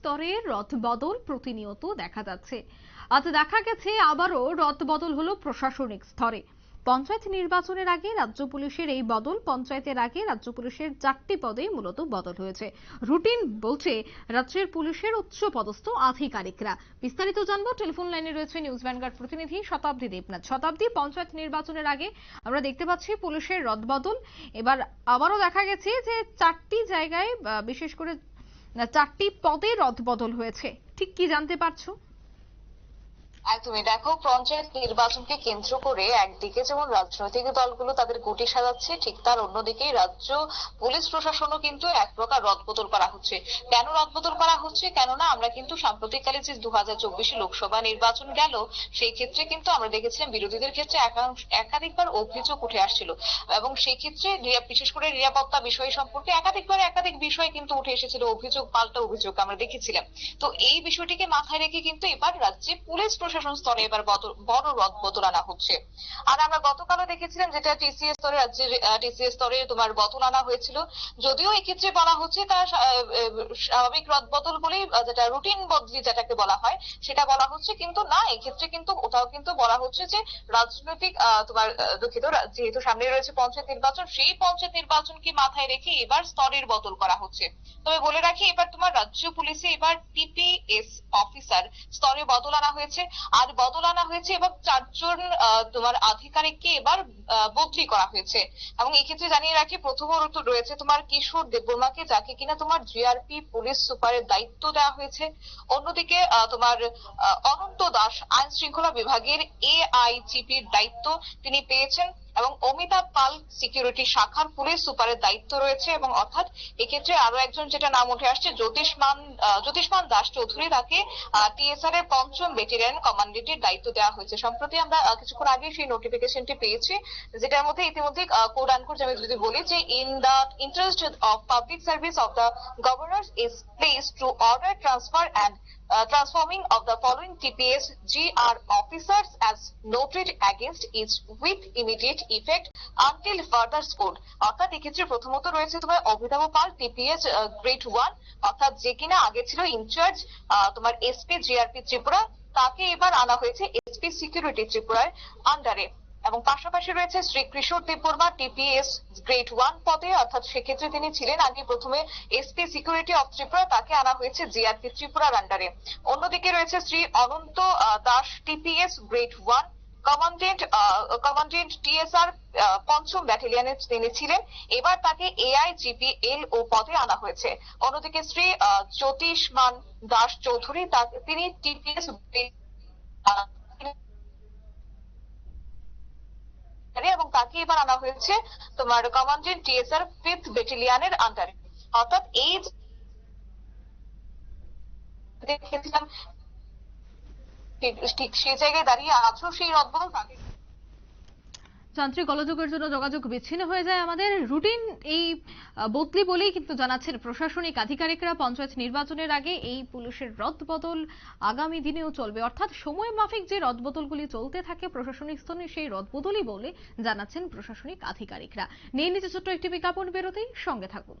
স্তরে রথবদল প্রতিনিয়ত দেখা যাচ্ছে। আজ দেখা গেছে আবারও রথবদল হলো প্রশাসনিক স্তরে। পঞ্চায়েত নির্বাচনের আগে রাজ্য পুলিশের এই বদল পঞ্চায়েতের আগে রাজ্য পুলিশের চারটি পদে মূলত বদল হয়েছে। রুটিন বলছে, রাজ্যের পুলিশের উচ্চ পদস্থ আধিকারিকরা। বিস্তারিত জানব, টেলিফোন লাইনে রয়েছে নিউজ ভ্যানগার্ড প্রতিনিধি শতাব্দী দেবনাথ। শতাব্দী পঞ্চায়েত নির্বাচনের আগে আমরা দেখতে পাচ্ছি পুলিশের রদবদল এবার আবারও দেখা গেছে যে চারটি জায়গায় বিশেষ করে আহ, চারটি পদে রদবদল হয়েছে। ঠিক কি জানতে পারছ? একদমই দেখো, পঞ্চায়েত নির্বাচনকে কেন্দ্র করে একদিকে যেমন রাজনৈতিক দলগুলো তাদের গুটি সাজাচ্ছে, ঠিক তার অন্যদিকে রাজ্য পুলিশ প্রশাসনও কিন্তু এক প্রকার রদবদল করা হচ্ছে। কেন রদবদল করা হচ্ছে? কেননা আমরা কিন্তু সাম্প্রতিককালে যে দু হাজার চব্বিশে লোকসভা নির্বাচন গেল, সেই ক্ষেত্রে কিন্তু আমরা দেখেছিলাম বিরোধীদের ক্ষেত্রে একাধিকবার অভিযোগ উঠে আসছিল। এবং সেই ক্ষেত্রে বিশেষ করে নিরাপত্তা বিষয় সম্পর্কে একাধিকবার একাধিক বিষয় কিন্তু উঠে এসেছিল, অভিযোগ, পাল্টা অভিযোগ আমরা দেখেছিলাম। তো এই বিষয়টিকে মাথায় রেখে কিন্তু এবার রাজ্যে পুলিশ প্রশাসন স্তরে এবার বড় রদ বদল আনা হচ্ছে। আর আমরা গতকালও দেখেছিলাম যেটা টিসিএস স্তরে রাজ্যের টিসিএস স্তরে তোমার বদল আনা হয়েছিল। যদিও এক্ষেত্রে বলা হচ্ছে আহ, স্বাভাবিক রদ বদল বলেই যেটা রুটিন বদলি যেটাকে বলা হয় সেটা বলা হচ্ছে। কিন্তু না এক্ষেত্রে কিন্তু ওটাও কিন্তু বলা হচ্ছে যে রাজনৈতিক তোমার দুঃখিত যেহেতু সামনে রয়েছে পঞ্চায়েত নির্বাচন সেই পঞ্চায়েত নির্বাচনকে মাথায় রেখে এবার স্তরের বদল করা হচ্ছে। তবে বলে রাখি এবার তোমার রাজ্য পুলিশে এবার টিপিএস অফিসার স্তরে বদল আনা হয়েছে। আর বদল আনা হয়েছে এবং চারজন তোমার আধিকারিককে এবার বদলি করা হয়েছে। এবং এক্ষেত্রে জানিয়ে রাখি প্রথমত রয়েছে তোমার কিশোর দেববর্মাকে, যাকে কিনা তোমার জিআরপি পুলিশ সুপারের দায়িত্ব দেওয়া হয়েছে। অন্যদিকে তোমার অনন্ত দাস আইন শৃঙ্খলা বিভাগের এআইজিপির দায়িত্ব তিনি পেয়েছেন। এবং অমিতাভ পাল সিকিউরিটি শাখার পুলিশ সুপারের দায়িত্ব রয়েছে এবং অর্থাৎ এক্ষেত্রে আরও একজন যেটা নাম উঠে আসছে জ্যোতিষমান জ্যোতিষমান দাস চৌধুরী। তাকে টিএসআর এর পঞ্চম বেটালিয়ন কমান্ডেন্টের দায়িত্ব দেওয়া হয়েছে। সম্প্রতি আমরা কিছুক্ষণ আগে সেই নোটিফিকেশনটি পেয়েছি যেটার মধ্যে ইতিমধ্যে কোড আনকোড আমি যদি বলি যে in the interest of public service of the governor is place to order transfer and uh, transforming of the following TPS GR officers as noted against is with immediate effect until further scored অর্থাৎ এক্ষেত্রে প্রথমত রয়েছে তোমার অভিনব পাল TPS grade one অর্থাৎ যে কিনা আগে ছিল ইনচার্জ তোমার এসপি জিআরপি ত্রিপুরা। তাকে এবার আনা হয়েছে এসপি সিকিউরিটি ত্রিপুরার আন্ডারে এবং পাশাপাশি রয়েছে Shri Kishore Debbarma TPS grade one পদে। অর্থাৎ সেক্ষেত্রে তিনি ছিলেন আগে প্রথমে এসপি সিকিউরিটি অফ ত্রিপুরা, তাকে আনা হয়েছে জিআরপি ত্রিপুরার আন্ডারে অন্যদিকে রয়েছে Shri Ananta Das TPS grade one commandant commandant TSR পঞ্চম ব্যাটালিয়নে তিনি ছিলেন। এবার তাকে এআইজিপি এল ও পদে আনা হয়েছে। অন্যদিকে শ্রী আহ, জ্যোতিষমান দাস চৌধুরী তিনি টিপিএস এবং তাকে এবার আনা হয়েছে তোমার কমান্ডেন্ট টিএসআর ফিফথ ব্যাটালিয়নের আন্ডারে অর্থাৎ এই ঠিক- সেই জায়গায় দাঁড়িয়ে আছো, সেই রদবদল তাকে যান্ত্রিক গোলযোগের জন্য যোগাযোগ বিচ্ছিন্ন হয়ে যায় আমাদের। রুটিন এই বদলি বলেই কিন্তু জানাচ্ছেন প্রশাসনিক আধিকারিকরা। পঞ্চায়েত নির্বাচনের আগে এই পুলিশের রদবদল আগামী দিনেও চলবে। অর্থাৎ সময় মাফিক যে রদবদলগুলি চলতে থাকে প্রশাসনিক স্তরে, সেই রদবদলই বলে জানাচ্ছেন প্রশাসনিক আধিকারিকরা। নিয়ে নিচে ছোট্ট একটি বিজ্ঞাপন বেরোতেই সঙ্গে থাকুন।